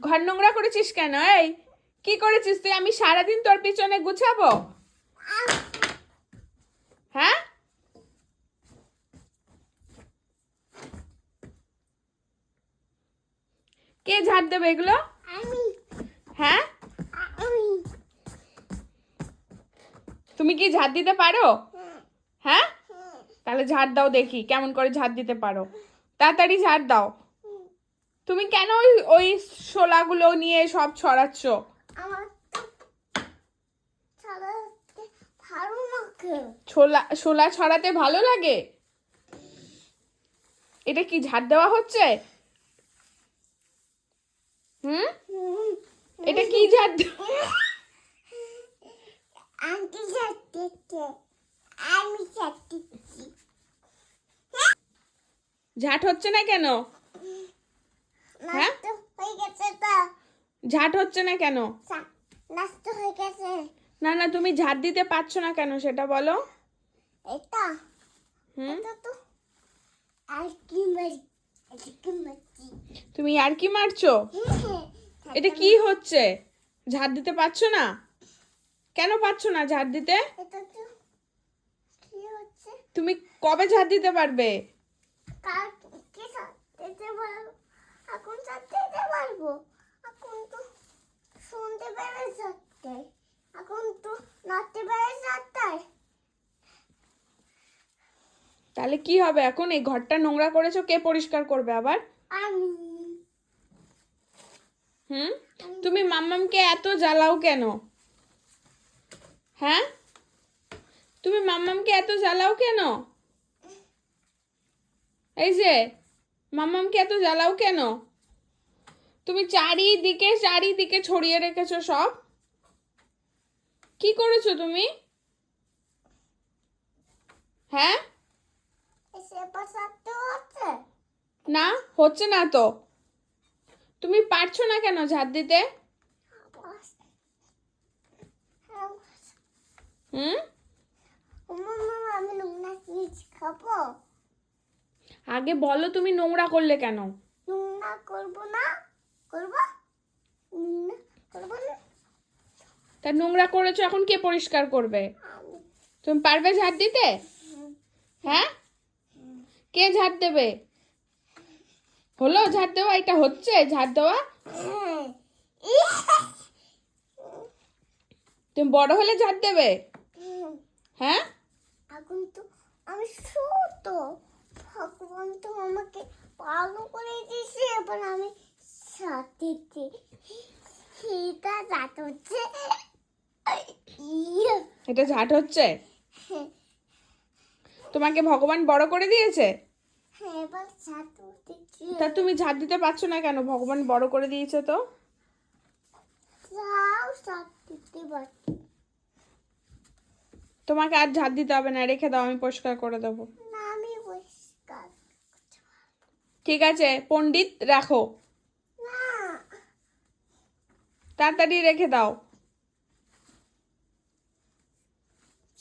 ঘর নোংরা করেছিস কেন এই? কি করেছিস তুই? আমি সারাদিন তোর পিছনে গুছাবো। হ্যাঁ? কে ঝাড় দেবে এগুলো? হ্যাঁ? তুমি কি ঝাড় দিতে পারো? হ্যাঁ? তাহলে ঝাড় দাও দেখি কেমন করে ঝাড় দিতে পারো। তাড়াতাড়ি ঝাড় দাও। তুমি কেন ওই ওই শোলাগুলো নিয়ে সব ছড়াচ্ছ? আমার ভালো লাগে। ছোলা শোলা ছড়াতে ভালো লাগে? এটা কি ঝাড় দেওয়া হচ্ছে? হুম। এটা কি ঝাড় দে- আন্টি আমি যাচ্ছি ঝাঁট হচ্ছে না কেন? হ্যাঁ? হয়ে ঝাঁট হচ্ছে না কেন? নষ্ট হয়ে গেছে। না না তুমি ঝাড় দিতে পারছ না কেন সেটা বলো। এটা হুম? আর কি মারছি? তুমি আর কি মারছো? এটা কি হচ্ছে? ঝাড় দিতে পারছ না? কেন পারছ না ঝাড় দিতে? তুমি কবে ঝাড় দিতে পারবে কার কি দিতে পারব এখন সাথে দিতে পারব এখন তো শুনতে পেরে সাথে এখন তো নাচতে পেরে সাথে তাহলে কি হবে? এখন এই ঘরটা নোংরা করেছ কে পরিষ্কার করবে আবার? হুম? তুমি মাম্মামকে এত জ্বালাও কেন? হ্যাঁ? তুমি মাম্মামকে এত জ্বালাও কেন? এই যে মাম্মামকে এত জ্বালাও কেন? তুমি চারিদিকে চারিদিকে ছড়িয়ে রেখেছো সব। কি করেছ তুমি? হ্যাঁ এসে পাশাতে হচ্ছে না হচ্ছে না তো? তুমি পারছ না কেন ঝাড় দিতে? হুম? আগে বলো তুমি নোংরা করলে কেন? নোংরা করব না করব তা নোংরা করেছ, এখন কে পরিষ্কার করবে? তুমি পারবে ঝাড় দিতে? হ্যাঁ? কে ঝাড় দেবে? হলো ঝাড় দেওয়া? এটা হচ্ছে ঝাড় দেওয়া? তুমি বড় হলে ঝাড় দেবে? হ্যাঁ? এখন তো আমি ছোট। ভগবান তো আমাকে ভালো করে দিয়েছে এবার আমি সাথে সেটা রাত হচ্ছে। ইয়ে। এটা ঝাড় হচ্ছে? তোমাকে ভগবান বড় করে দিয়েছে? হ্যাঁ তা তুমি ঝাড় দিতে পারছ না কেন? ভগবান বড় করে দিয়েছে তো। তোমাকে আর ঝাড় দিতে হবে না রেখে দাও আমি পরিষ্কার করে দেবো। ঠিক আছে পণ্ডিত রাখো। তাড়াতাড়ি রেখে দাও।